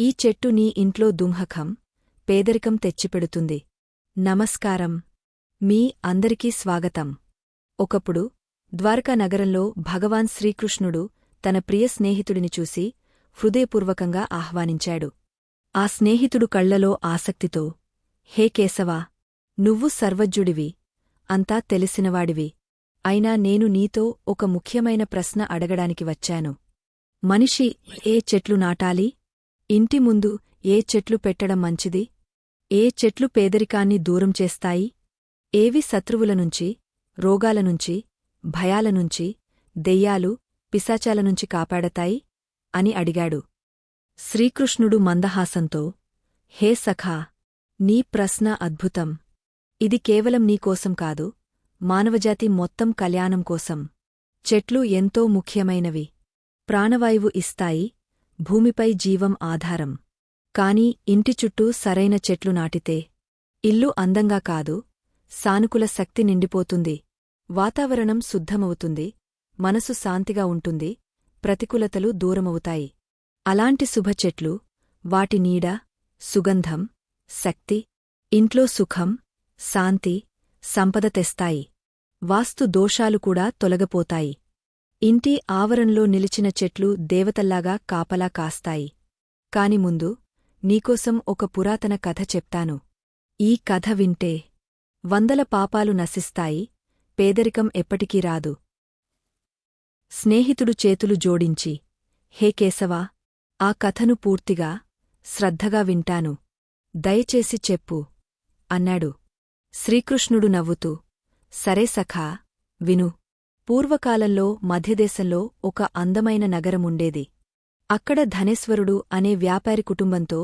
ఈ చెట్టు నీ ఇంట్లో దుంహకం పేదరికం తెచ్చిపెడుతుంది. నమస్కారం. మీ అందరికీ స్వాగతం. ఒకప్పుడు ద్వారకా నగరంలో భగవాన్ శ్రీకృష్ణుడు తన ప్రియ స్నేహితుడిని చూసి హృదయపూర్వకంగా ఆహ్వానించాడు. ఆ స్నేహితుడు కళ్ళలో ఆసక్తితో హే కేశవా నువ్వు సర్వజ్ఞుడివి అంతా తెలిసినవాడివి. అయినా నేను నీతో ఒక ముఖ్యమైన ప్రశ్న అడగడానికి వచ్చాను. మనిషి ఏ చెట్లు నాటాలి? ఇంటి ముందు ఏ చెట్లు పెట్టడం మంచిది? ఏ చెట్లు పేదరికాన్ని దూరం చేస్తాయి? ఏవి శత్రువులనుంచి రోగాలనుంచి భయాలనుంచి దెయ్యాలు పిశాచాలనుంచి కాపాడతాయి? అని అడిగాడు. శ్రీకృష్ణుడు మందహాసంతో హే సఖా నీ ప్రశ్న అద్భుతం. ఇది కేవలం నీకోసం కాదు మానవజాతి మొత్తం కళ్యాణం కోసం. చెట్లు ఎంతో ముఖ్యమైనవి. ప్రాణవాయువు ఇస్తాయి భూమిపై జీవం ఆధారం. కాని ఇంటి చుట్టూ సరైన చెట్లు నాటితే ఇల్లు అందంగా కాదు సానుకూల శక్తి నిండిపోతుంది. వాతావరణం శుద్ధమవుతుంది మనసు శాంతిగా ఉంటుంది ప్రతికూలతలు దూరమవుతాయి. అలాంటి శుభచెట్లు వాటి నీడ సుగంధం శక్తి ఇంట్లో సుఖం శాంతి సంపద తెస్తాయి. వాస్తు దోషాలు కూడా తొలగపోతాయి. ఇంటి ఆవరణలో నిలిచిన చెట్లు దేవతల్లాగా కాపలా కాస్తాయి. కాని ముందు నీకోసం ఒక పురాతన కథ చెప్తాను. ఈ కథ వింటే వందల పాపాలు నశిస్తాయి పేదరికం ఎప్పటికీ రాదు. స్నేహితుడు చేతులు జోడించి హే కేశవా ఆ కథను పూర్తిగా శ్రద్ధగా వింటాను. దయచేసి చెప్పు అన్నాడు. శ్రీకృష్ణుడు నవ్వుతూ సరే సఖా విను. పూర్వకాలంలో మధ్యదేశంలో ఒక అందమైన నగరముండేది అక్కడ ధనేశ్వరుడు అనే వ్యాపారి కుటుంబంతో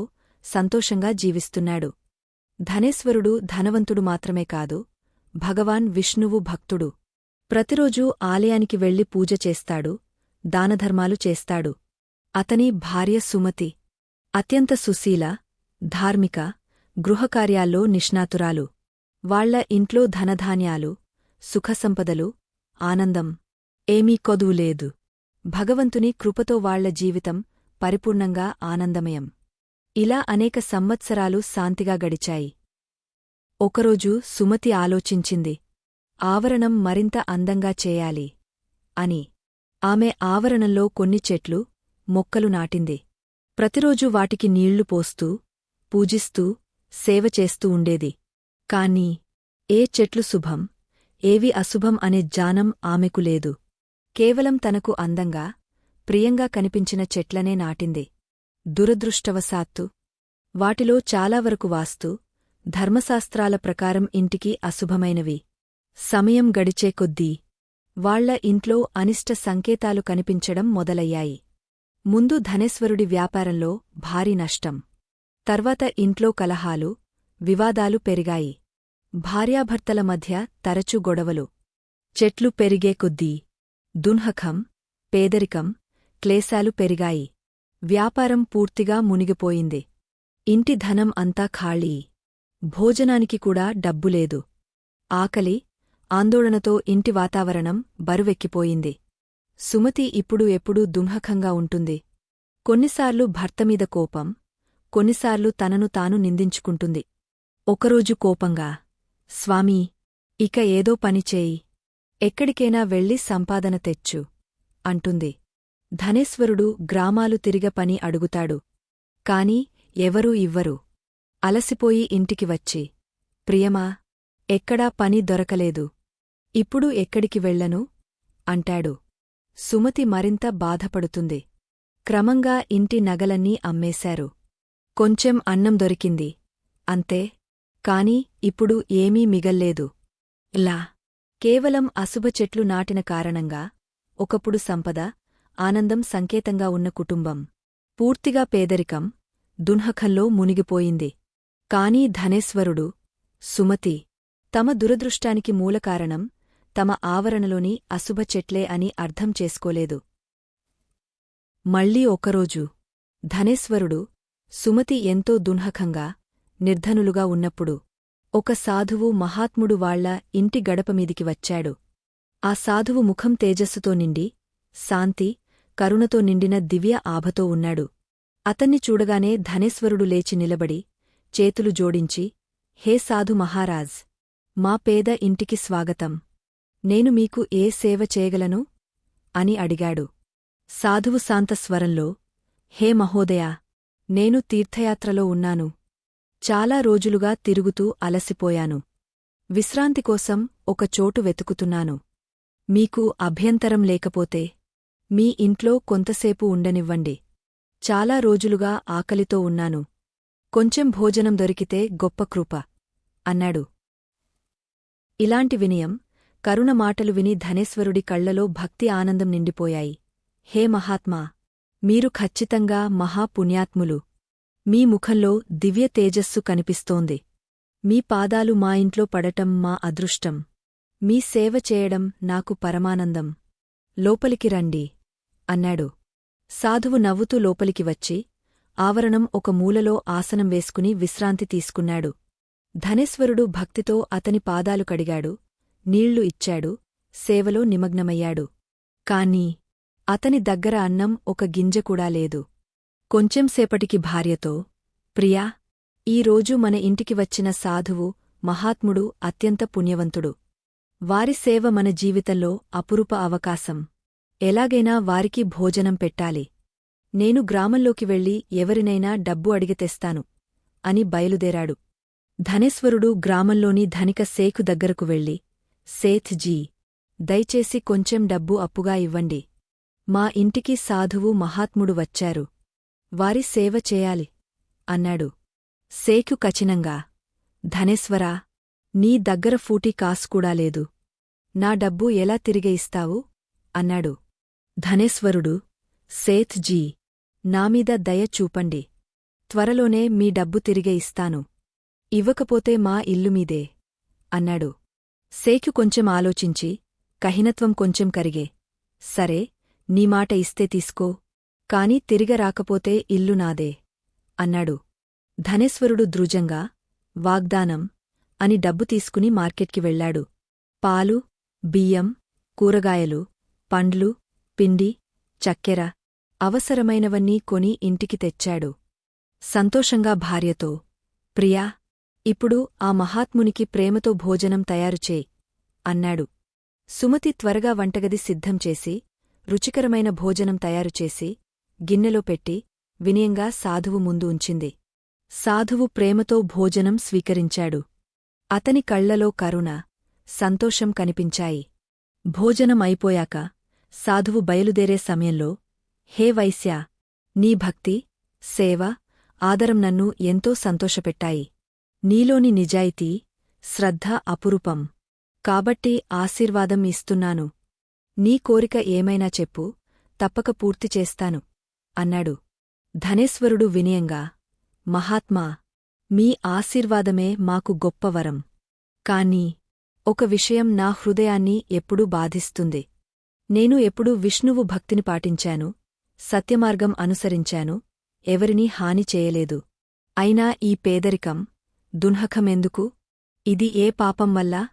సంతోషంగా జీవిస్తున్నాడు. ధనేశ్వరుడు ధనవంతుడు మాత్రమే కాదు భగవాన్ విష్ణువు భక్తుడు. ప్రతిరోజూ ఆలయానికి వెళ్ళి పూజ చేస్తాడు దానధర్మాలు చేస్తాడు. అతని భార్య సుమతి అత్యంత సుశీల ధార్మిక గృహకార్యాల్లో నిష్ణాతురాలు. వాళ్ళ ఇంట్లో ధనధాన్యాలు సుఖసంపదలు ఆనందం. ఏమీ కొదువులేదు భగవంతుని కృపతో వాళ్ళ జీవితం పరిపూర్ణంగా ఆనందమయం. ఇలా అనేక సంవత్సరాలు శాంతిగా గడిచాయి. ఒకరోజు సుమతి ఆలోచించింది. ఆవరణం మరింత అందంగా చేయాలి అని. ఆమె ఆవరణంలో కొన్ని చెట్లు మొక్కలు నాటింది. ప్రతిరోజూ వాటికి నీళ్ళు పోస్తూ పూజిస్తూ సేవ చేస్తూ ఉండేది. కాని ఏ చెట్లు శుభం? ఏవి అశుభం అనే జ్ఞానం ఆమెకు లేదు. కేవలం తనకు అందంగా ప్రియంగా కనిపించిన చెట్లనే నాటింది. దురదృష్టవశాత్తు వాటిలో చాలావరకు వాస్తు ధర్మశాస్త్రాల ప్రకారం ఇంటికి అశుభమైనవి. సమయం గడిచే కొద్దీ వాళ్ళ ఇంట్లో అనిష్ట సంకేతాలు కనిపించడం మొదలయ్యాయి. ముందు ధనేశ్వరుడి వ్యాపారంలో భారీ నష్టం. తర్వాత ఇంట్లో కలహాలు వివాదాలు పెరిగాయి. భార్యాభర్తల మధ్య తరచు గొడవలు. చెట్లు పెరిగే కొద్దీ దున్హకం పేదరికం క్లేశాలు పెరిగాయి. వ్యాపారం పూర్తిగా మునిగిపోయింది. ఇంటి ధనం అంతా ఖాళీ. భోజనానికి కూడా డబ్బులేదు ఆకలి ఆందోళనతో ఇంటి వాతావరణం బరువెక్కిపోయింది. సుమతి ఇప్పుడు ఎప్పుడూ దుంహకంగా ఉంటుంది. కొన్నిసార్లు భర్తమీద కోపం కొన్నిసార్లు తనను తాను నిందించుకుంటుంది. ఒకరోజు కోపంగా స్వామీ ఇక ఏదో పనిచేయి ఎక్కడికైనా వెళ్ళి సంపాదన తెచ్చు అంటుంది. ధనేశ్వరుడు గ్రామాలు తిరిగ పని అడుగుతాడు. కాని ఎవరూ ఇవ్వరు. అలసిపోయి ఇంటికి వచ్చి ప్రియమా ఎక్కడా పని దొరకలేదు. ఇప్పుడు ఎక్కడికి వెళ్ళను అంటాడు. సుమతి మరింత బాధపడుతుంది. క్రమంగా ఇంటి నగలన్నీ అమ్మేశారు. కొంచెం అన్నం దొరికింది. అంతే. కాని ఇప్పుడు ఏమీ మిగల్లేదు. లా. కేవలం అశుభ చెట్లు నాటిన కారణంగా ఒకప్పుడు సంపద ఆనందం సంకేతంగా ఉన్న కుటుంబం పూర్తిగా పేదరికం దున్హఖల్లో మునిగిపోయింది. కాని ధనేశ్వరుడు సుమతి తమ దురదృష్టానికి మూలకారణం తమ ఆవరణలోని అశుభ చెట్లే అని అర్థం చేసుకోలేదు. మళ్ళీ ఒకరోజు ధనేశ్వరుడు సుమతి ఎంతో దున్హకంగా నిర్ధనులుగా ఉన్నప్పుడు ఒక సాధువు మహాత్ముడు వాళ్ళ ఇంటి గడపమీదికి వచ్చాడు. ఆ సాధువు ముఖం తేజస్సుతో నిండి శాంతి కరుణతో నిండిన దివ్య ఆభతో ఉన్నాడు. అతన్ని చూడగానే ధనేశ్వరుడు లేచి నిలబడి చేతులు జోడించి హే సాధు మహారాజ్! మా పేద ఇంటికి స్వాగతం. నేను మీకు ఏ సేవ చేయగలను అని అడిగాడు. సాధువు శాంతస్వరంలో హే మహోదయా! నేను తీర్థయాత్రలో ఉన్నాను. చాలా రోజులుగా తిరుగుతూ అలసిపోయాను. విశ్రాంతి కోసం ఒక చోటు వెతుకుతున్నాను. మీకు అభ్యంతరం లేకపోతే మీ ఇంట్లో కొంతసేపు ఉండనివ్వండి. చాలా రోజులుగా ఆకలితో ఉన్నాను. కొంచెం భోజనం దొరికితే గొప్ప కృప అన్నాడు. ఇలాంటి వినయం కరుణ మాటలు విని ధనేశ్వరుడి కళ్ళలో భక్తి ఆనందం నిండిపోయాయి. హే మహాత్మా మీరు ఖచ్చితంగా మహాపుణ్యాత్ములు మీ ముఖంలో దివ్య తేజస్సు కనిపిస్తోంది. మీ పాదాలు మా ఇంట్లో పడటం మా అదృష్టం. మీ సేవ చేయడం నాకు పరమానందం. లోపలికి రండి. అన్నాడు. సాధువు నవ్వుతూ లోపలికి వచ్చి ఆవరణం ఒక మూలలో ఆసనం వేసుకుని విశ్రాంతి తీసుకున్నాడు. ధనేశ్వరుడు భక్తితో అతని పాదాలు కడిగాడు నీళ్ళు ఇచ్చాడు సేవలో నిమగ్నమయ్యాడు. కాని అతని దగ్గర అన్నం ఒక గింజ కూడా లేదు. కొంచెంసేపటికి భార్యతో ప్రియా ఈరోజు మన ఇంటికి వచ్చిన సాధువు మహాత్ముడు అత్యంత పుణ్యవంతుడు. వారి సేవ మన జీవితంలో అపురూప అవకాశం. ఎలాగైనా వారికి భోజనం పెట్టాలి. నేను గ్రామంలోకి వెళ్ళి ఎవరినైనా డబ్బు అడిగి తెస్తాను అని బయలుదేరాడు. ధనేశ్వరుడు గ్రామంలోని ధనిక సేఖు దగ్గరకు వెళ్ళి సేథ్జీ దయచేసి కొంచెం డబ్బు అప్పుగా ఇవ్వండి. మా ఇంటికి సాధువు మహాత్ముడు వచ్చారు. వారి సేవ చేయాలి. అన్నాడు. సేకు కచినంగా ధనేశ్వరా నీ దగ్గర ఫూటీ కాసుకూడా లేదు. నా డబ్బు ఎలా తిరిగి ఇస్తావు? అన్నాడు. ధనేశ్వరుడు సేథ్ జీ నామీద దయ చూపండి. త్వరలోనే మీ డబ్బు తిరిగి ఇస్తాను. ఇవ్వకపోతే మా ఇల్లుమీదే అన్నాడు. సేకు కొంచెం ఆలోచించి కహినత్వం కొంచెం కరిగే. సరే నీ మాట ఇస్తే తీసుకో. కాని తిరిగ రాకపోతే ఇల్లు నాదే. అన్నాడు. ధనేశ్వరుడు ధృజంగా వాగ్దానం అని డబ్బు తీసుకుని మార్కెట్కి వెళ్ళాడు పాలు బియ్యం కూరగాయలు పండ్లు పిండి చక్కెర అవసరమైనవన్నీ కొని ఇంటికి తెచ్చాడు. సంతోషంగా భార్యతో ప్రియా ఇప్పుడు ఆ మహాత్మునికి ప్రేమతో భోజనం తయారుచే అన్నాడు. సుమతి త్వరగా వంటగది సిద్ధంచేసి రుచికరమైన భోజనం తయారుచేసి గిన్నెలో పెట్టి వినయంగా సాధువు ముందు ఉంచింది. సాధువు ప్రేమతో భోజనం స్వీకరించాడు. అతని కళ్ళలో కరుణ సంతోషం కనిపించాయి. భోజనం అయిపోయాక సాధువు బయలుదేరే సమయంలో హే వైశ్యా నీ భక్తి సేవ ఆదరం నన్ను ఎంతో సంతోషపెట్టాయి. నీలోని నిజాయితీ శ్రద్ధ అపురూపం. కాబట్టి ఆశీర్వాదం ఇస్తున్నాను. నీ కోరిక ఏమైనా చెప్పు తప్పక పూర్తి చేస్తాను. అన్నాడు. ధనేశ్వరుడు వినయంగా మహాత్మా మీ ఆశీర్వాదమే మాకు గొప్పవరం కాని ఒక విషయం నా హృదయాన్ని ఎప్పుడూ బాధిస్తుంది. నేను ఎప్పుడూ విష్ణువు భక్తిని పాటించాను సత్యమార్గం అనుసరించాను ఎవరినీ హాని చేయలేదు. అయినా ఈ పేదరికం దున్హకమెందుకు? ఇది ఏ పాపం వల్ల?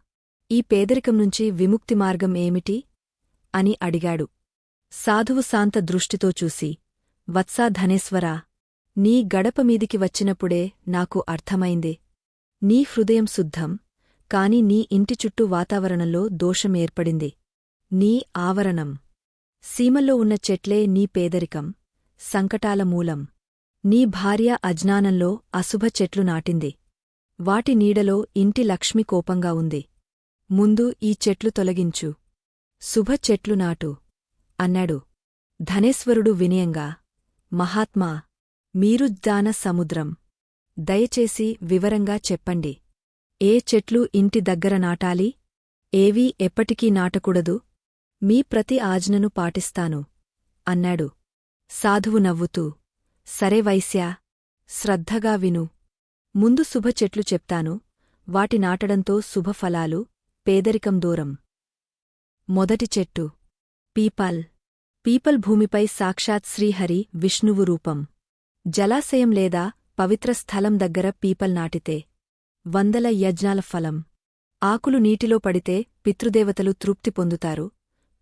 ఈ పేదరికం నుంచి విముక్తి మార్గం ఏమిటి? అని అడిగాడు. సాధువు శాంత దృష్టితో చూసి వత్సా ధనేశ్వరా నీ గడపమీదికి వచ్చినప్పుడే నాకు అర్థమైంది. నీ హృదయం శుద్ధం కాని నీ ఇంటి చుట్టూ వాతావరణంలో దోషం ఏర్పడింది. నీ ఆవరణం సీమల్లో ఉన్న చెట్లే నీ పేదరికం సంకటాల మూలం. నీ భార్య అజ్ఞానంలో అశుభ చెట్లు నాటింది. వాటి నీడలో ఇంటి లక్ష్మి కోపంగా ఉంది. ముందు ఈ చెట్లు తొలగించు. శుభ చెట్లు నాటు అన్నాడు. ధనేశ్వరుడు వినయంగా మహాత్మా మీరు సముద్రం. దయచేసి వివరంగా చెప్పండి. ఏ చెట్లు ఇంటి దగ్గర నాటాలి? ఏవీ ఎప్పటికీ నాటకూడదు? మీ ప్రతి ఆజ్ఞను పాటిస్తాను అన్నాడు. సాధువు నవ్వుతూ సరే వైశ్యా శ్రద్ధగా విను. ముందు శుభ చెట్లు చెప్తాను వాటి నాటడంతో శుభఫలాలు పేదరికం దూరం. మొదటి చెట్టు పీపాల్. పీపల్ భూమిపై సాక్షాత్ శ్రీహరి విష్ణువు రూపం. జలాశయం లేదా పవిత్ర స్థలం దగ్గర పీపల్ నాటితే వందల యజ్ఞాల ఫలం. ఆకులు నీటిలో పడితే పితృదేవతలు తృప్తి పొందుతారు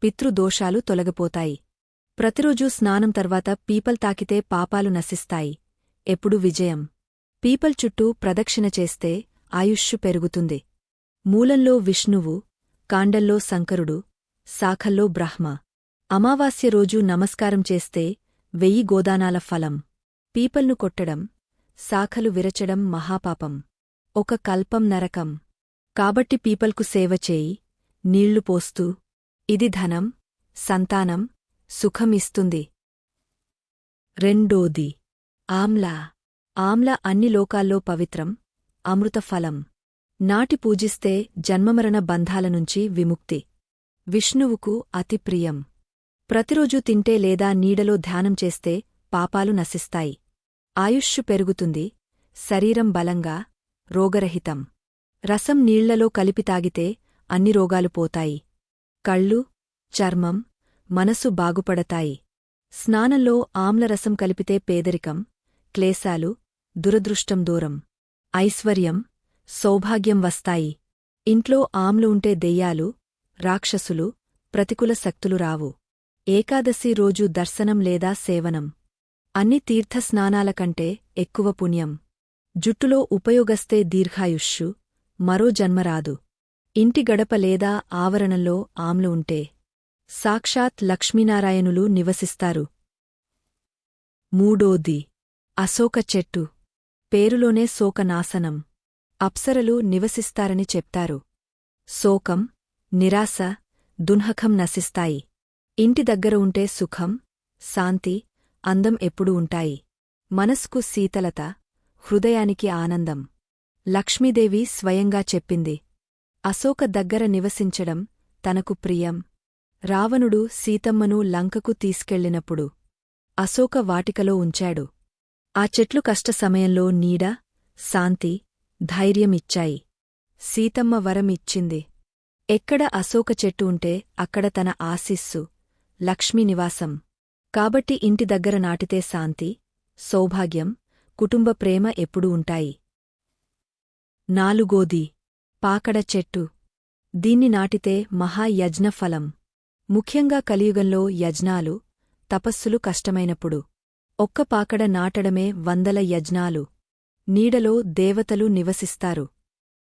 పితృదోషాలు తొలగిపోతాయి. ప్రతిరోజూ స్నానం తర్వాత పీపల్ తాకితే పాపాలు నశిస్తాయి. ఎప్పుడు విజయం. పీపల్ చుట్టూ ప్రదక్షిణ చేస్తే ఆయుష్షు పెరుగుతుంది. మూలంలో విష్ణువు కాండల్లో శంకరుడు శాఖల్లో బ్రహ్మ. అమావాస్య రోజు నమస్కారం చేస్తే వెయ్యి గోదానాల ఫలం. పీపల్ను కొట్టడం శాఖలు విరచడం మహాపాపం. ఒక కల్పం నరకం. కాబట్టి పీపల్కు సేవ చేయి నీళ్ళు పోస్తూ. ఇది ధనం సంతానం సుఖం ఇస్తుంది. రెండోది ఆమ్లా. ఆమ్ల అన్ని లోకాల్లో పవిత్రం అమృతఫలం నాటి పూజిస్తే జన్మమరణ బంధాల నుంచి విముక్తి. విష్ణువుకు అతి ప్రియం. ప్రతిరోజూ తింటే లేదా నీడలో ధ్యానం చేస్తే పాపాలు నశిస్తాయి. ఆయుష్షు పెరుగుతుంది. శరీరం బలంగా రోగరహితం. రసం నీళ్ళలో కలిపి తాగితే అన్ని రోగాలు పోతాయి. కళ్ళు చర్మం మనసు బాగుపడతాయి. స్నానంలో ఆమ్లరసం కలిపితే పేదరికం క్లేశాలు దురదృష్టం దూరం. ఐశ్వర్యం సౌభాగ్యం వస్తాయి. ఇంట్లో ఆమ్లు ఉంటే దెయ్యాలు రాక్షసులు ప్రతికూల శక్తులు రావు. ఏకాదశి రోజు దర్శనం లేదా సేవనం. అన్ని తీర్థస్నానాల కంటే ఎక్కువ పుణ్యం. జుట్టులో ఉపయోగస్తే దీర్ఘాయుష్షు. మరో జన్మరాదు. ఇంటి గడప లేదా ఆవరణంలో ఆమ్లు ఉంటే. సాక్షాత్ లక్ష్మీనారాయణులు నివసిస్తారు. మూడోది. అశోక చెట్టు. పేరులోనే శోకనాశనం. అప్సరలు నివసిస్తారని చెప్తారు. శోకం నిరాశ దున్హకం నశిస్తాయి. ఇంటి దగ్గర ఉంటే సుఖం శాంతి అందం ఎప్పుడూ ఉంటాయి. మనస్కు శీతలత హృదయానికి ఆనందం. లక్ష్మీదేవి స్వయంగా చెప్పింది. అశోక దగ్గర నివసించడం తనకు ప్రియం. రావణుడు సీతమ్మను లంకకు తీసుకెళ్ళినప్పుడు అశోక వాటికలో ఉంచాడు. ఆ చెట్లు కష్ట సమయంలో నీడ శాంతి ధైర్యం ఇచ్చాయి. సీతమ్మ వరం ఇచ్చింది ఎక్కడ అశోక చెట్టు ఉంటే అక్కడ తన ఆశిస్సు. లక్ష్మీ నివాసం. కాబట్టి ఇంటి దగ్గర నాటితే శాంతి సౌభాగ్యం కుటుంబ ప్రేమ ఎప్పుడూ ఉంటాయి. నాలుగోది పాకడ చెట్టు. దీన్ని నాటితే మహాయజ్ఞఫలం ముఖ్యంగా కలియుగంలో యజ్ఞాలు తపస్సులు కష్టమైనప్పుడు. ఒక్క పాకడ నాటడమే వందల యజ్ఞాలు. నీడలో దేవతలు నివసిస్తారు.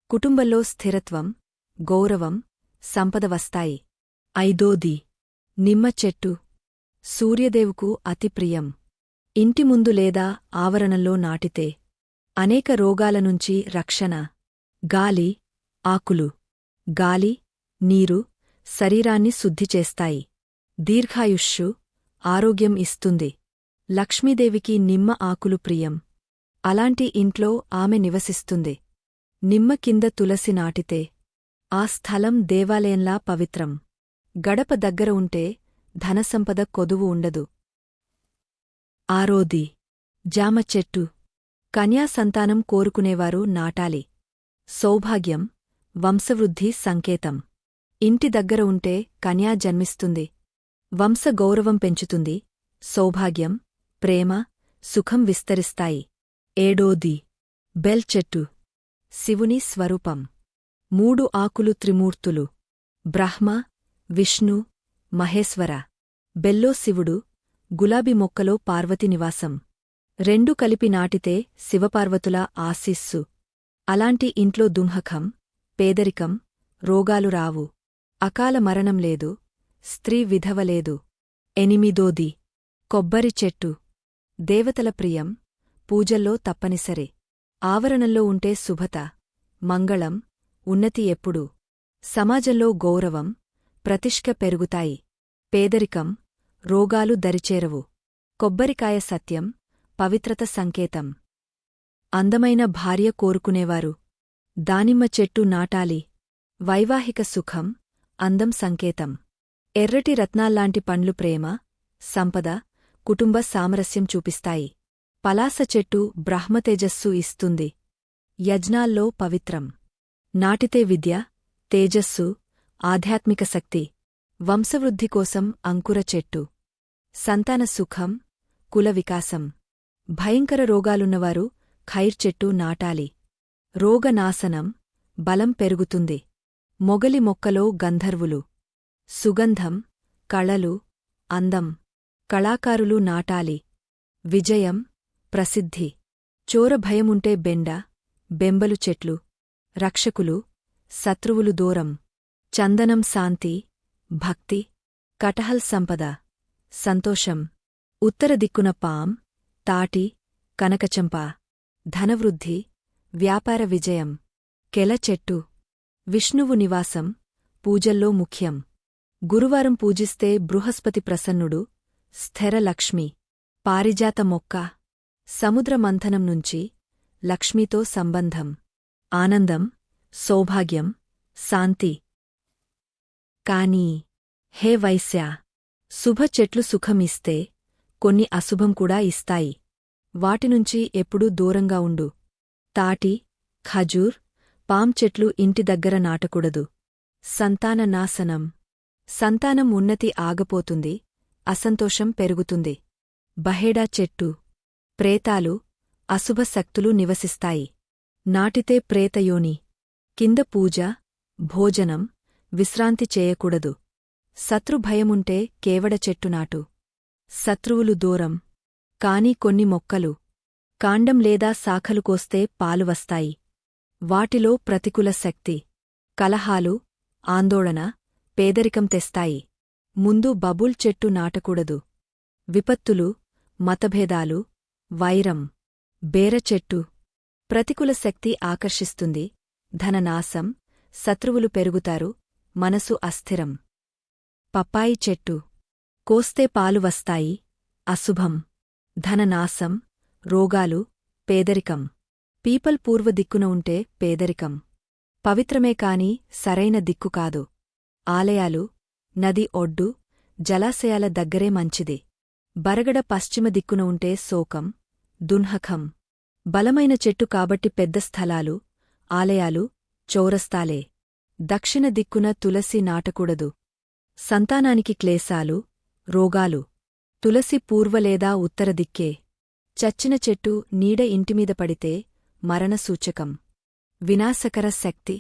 కుటుంబంలో స్థిరత్వం గౌరవం సంపద వస్తాయి. ఐదోది నిమ్మ చెట్టు. సూర్యదేవుకు అతి ప్రియం. ఇంటి ముందు లేదా ఆవరణంలో నాటితే. అనేక రోగాల నుంచి రక్షణ. గాలి ఆకులు. గాలి నీరు శరీరాన్ని శుద్ధి చేస్తాయి. దీర్ఘాయుష్షు ఆరోగ్యం ఇస్తుంది. లక్ష్మీదేవికి నిమ్మ ఆకులు ప్రియం. అలాంటి ఇంట్లో ఆమె నివసిస్తుంది. నిమ్మ కింద తులసి నాటితే. ఆ స్థలం దేవాలయంలా పవిత్రం. గడప దగ్గర ఉంటే ధనసంపద కొదువు ఉండదు. ఆరోది జామ చెట్టు కన్యాసంతానం కోరుకునేవారు నాటాలి. సౌభాగ్యం వంశవృద్ధి సంకేతం. ఇంటి దగ్గర ఉంటే కన్యా జన్మిస్తుంది. వంశగౌరవం పెంచుతుంది. సౌభాగ్యం ప్రేమ సుఖం విస్తరిస్తాయి. ఏడోది బెల్ చెట్టు శివుని స్వరూపం. మూడు ఆకులు త్రిమూర్తులు. బ్రహ్మ విష్ణు మహేశ్వర బెల్లో శివుడు గులాబీ మొక్కలో పార్వతి నివాసం. రెండు కలిపి నాటితే శివపార్వతుల ఆశీస్సు. అలాంటి ఇంట్లో దుంహకం పేదరికం రోగాలు రావు. అకాల మరణం లేదు స్త్రీ విధవలేదు ఎనిమిదోది కొబ్బరి చెట్టు. దేవతల ప్రియం పూజల్లో తప్పనిసరి. ఆవరణంలో ఉంటే శుభత మంగళం ఉన్నతి ఎప్పుడూ. సమాజంలో గౌరవం ప్రతిష్క పెరుగుతాయి. పేదరికం రోగాలు దరిచేరవు. కొబ్బరికాయ సత్యం పవిత్రత సంకేతం. అందమైన భార్య కోరుకునేవారు. దానిమ్మ చెట్టు నాటాలి. వైవాహిక సుఖం అందం సంకేతం. ఎర్రటి రత్నాల్లాంటి పండ్లు ప్రేమ సంపద కుటుంబ సామరస్యం చూపిస్తాయి. పలాస చెట్టు బ్రహ్మతేజస్సు ఇస్తుంది. యజ్ఞాల్లో పవిత్రం. నాటితే విద్య తేజస్సు ఆధ్యాత్మిక శక్తి వంశవృద్ధి కోసం అంకుర చెట్టు సంతాన సుఖం కుల వికాసం భయంకర రోగాలున్నవారు ఖైర్ చెట్టు నాటాలి. రోగనాశనం బలం పెరుగుతుంది. మొగలి మొక్కలో గంధర్వులు. సుగంధం కళలు అందం కళాకారులు నాటాలి. విజయం ప్రసిద్ధి. చోర భయముంటే బెండ బెంబలు చెట్లు. రక్షకులు శత్రువులు దూరం. చందనం శాంతి భక్తి కటహల్ సంపద సంతోషం ఉత్తర దిక్కున పాం తాటి కనకచంప ధనవృద్ధి వ్యాపార విజయం కెల చెట్టు విష్ణువు నివాసం పూజల్లో ముఖ్యం. గురువారం పూజిస్తే బృహస్పతి ప్రసన్నుడు స్థిర లక్ష్మి పారిజాత మొక్క సముద్ర మంథనం నుంచి లక్ష్మితో సంబంధం ఆనందం సౌభాగ్యం శాంతి. కాని హే వైశ్య శుభ చెట్లు సుఖమిస్తే కొన్ని అశుభం కూడా ఇస్తాయి. వాటినుంచి ఎప్పుడూ దూరంగా ఉండు. తాటి ఖజూర్ పామ్ చెట్లు ఇంటి దగ్గర నాటకూడదు. సంతాన నాశనం. సంతానం ఉన్నతి ఆగపోతుంది అసంతోషం పెరుగుతుంది. బహేడా చెట్టు. ప్రేతాలు అశుభశక్తులు నివసిస్తాయి. నాటితే ప్రేతయోని. కింద పూజ భోజనం విశ్రాంతి చేయకూడదు. శత్రుభయముంటే కేవడ చెట్టు నాటు శత్రువులు దూరం. కాని కొన్ని మొక్కలు. కాండం లేదా శాఖలు కోస్తే పాలు వస్తాయి. వాటిలో ప్రతికూల శక్తి. కలహాలు ఆందోళన పేదరికం తెస్తాయి. ముందు బబుల్ చెట్టు నాటకూడదు. విపత్తులు మతభేదాలు వైరం బేరచెట్టు ప్రతికూల శక్తి ఆకర్షిస్తుంది. ధననాశం శత్రువులు పెరుగుతారు. మనసు అస్థిరం. పప్పాయి చెట్టు. కోస్తే పాలు వస్తాయి. అశుభం. ధననాశం. రోగాలు. పేదరికం. పీపల్ పూర్వ దిక్కున ఉంటే పేదరికం. పవిత్రమే కాని సరైన దిక్కు కాదు. ఆలయాలు. నది ఒడ్డు. జలాశయాల దగ్గరే మంచిది. బరగడ పశ్చిమ దిక్కున ఉంటే శోకం. దున్హఖం బలమైన చెట్టు కాబట్టి పెద్ద స్థలాలు. ఆలయాలు. చౌరస్తాలే. దక్షిణ దిక్కున తులసి నాటకూడదు. సంతానానికి క్లేశాలు రోగాలు. తులసి పూర్వ లేదా ఉత్తర దిక్కే. చచ్చిన చెట్టు నీడ ఇంటిమీద పడితే మరణసూచకం. వినాశకర శక్తి.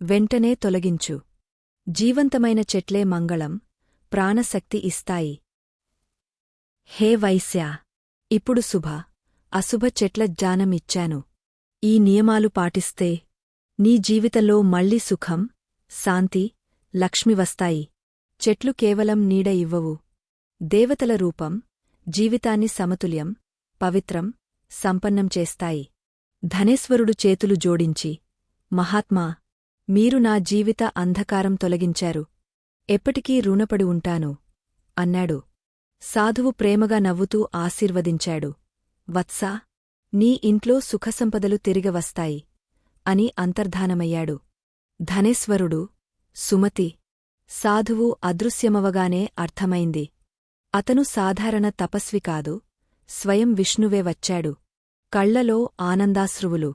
వెంటనే తొలగించు. జీవంతమైన చెట్లే మంగళం ప్రాణశక్తి ఇస్తాయి. హే వైశ్యా! ఇప్పుడు శుభ అశుభ చెట్ల జానమిచ్చాను ఈ నియమాలు పాటిస్తే నీ జీవితంలో మళ్ళీ సుఖం శాంతి లక్ష్మి వస్తాయి. చెట్లు కేవలం నీడ ఇవ్వవు. దేవతల రూపం జీవితాన్ని సమతుల్యం పవిత్రం సంపన్నం చేస్తాయి. ధనేశ్వరుడు చేతులు జోడించి మహాత్మా మీరు నా జీవిత అంధకారం తొలగించారు. ఎప్పటికీ రుణపడి ఉంటాను అన్నాడు. సాధువు ప్రేమగా నవ్వుతూ ఆశీర్వదించాడు. వత్సా నీ ఇంట్లో సుఖసంపదలు తిరిగవస్తాయి అని అంతర్ధానమయ్యాడు. ధనేశ్వరుడు సుమతి సాధువు అదృశ్యమవగానే అర్థమైంది. అతను సాధారణ తపస్వి కాదు స్వయం విష్ణువే వచ్చాడు. కళ్ళలో ఆనందాశ్రువులు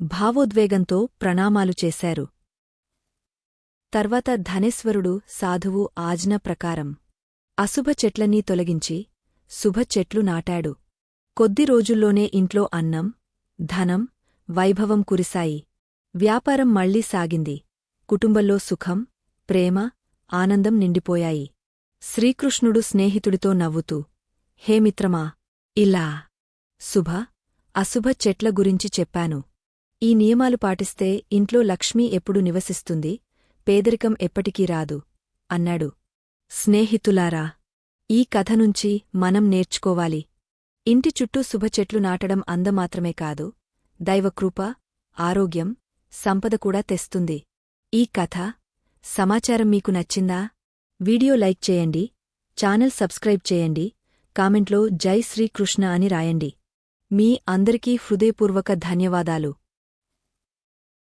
భావోద్వేగంతో ప్రణామాలు చేశారు. తర్వాత ధనేశ్వరుడు సాధువు ఆజ్ఞ ప్రకారం అశుభ చెట్లన్నీ తొలగించి శుభ చెట్లు నాటాడు. కొద్ది రోజుల్లోనే ఇంట్లో అన్నం ధనం వైభవం కురిశాయి. వ్యాపారం మళ్ళీ సాగింది. కుటుంబంలో సుఖం ప్రేమ ఆనందం నిండిపోయాయి. శ్రీకృష్ణుడు స్నేహితుడితో నవ్వుతూ హే మిత్రమా ఇలా శుభ అశుభ చెట్ల గురించి చెప్పాను. ఈ నియమాలు పాటిస్తే ఇంట్లో లక్ష్మీ ఎప్పుడు నివసిస్తుంది పేదరికం ఎప్పటికీ రాదు అన్నాడు. స్నేహితులారా ఈ కథ నుంచి మనం నేర్చుకోవాలి. ఇంటి చుట్టూ శుభచెట్లు నాటడం అందమాత్రమే కాదు దైవకృప ఆరోగ్యం సంపద కూడా తెస్తుంది. ఈ కథ సమాచారం మీకు నచ్చిందా? వీడియో లైక్ చేయండి ఛానల్ సబ్స్క్రైబ్ చేయండి కామెంట్లో జై శ్రీకృష్ణ అని రాయండి. మీ అందరికీ హృదయపూర్వక ధన్యవాదాలు.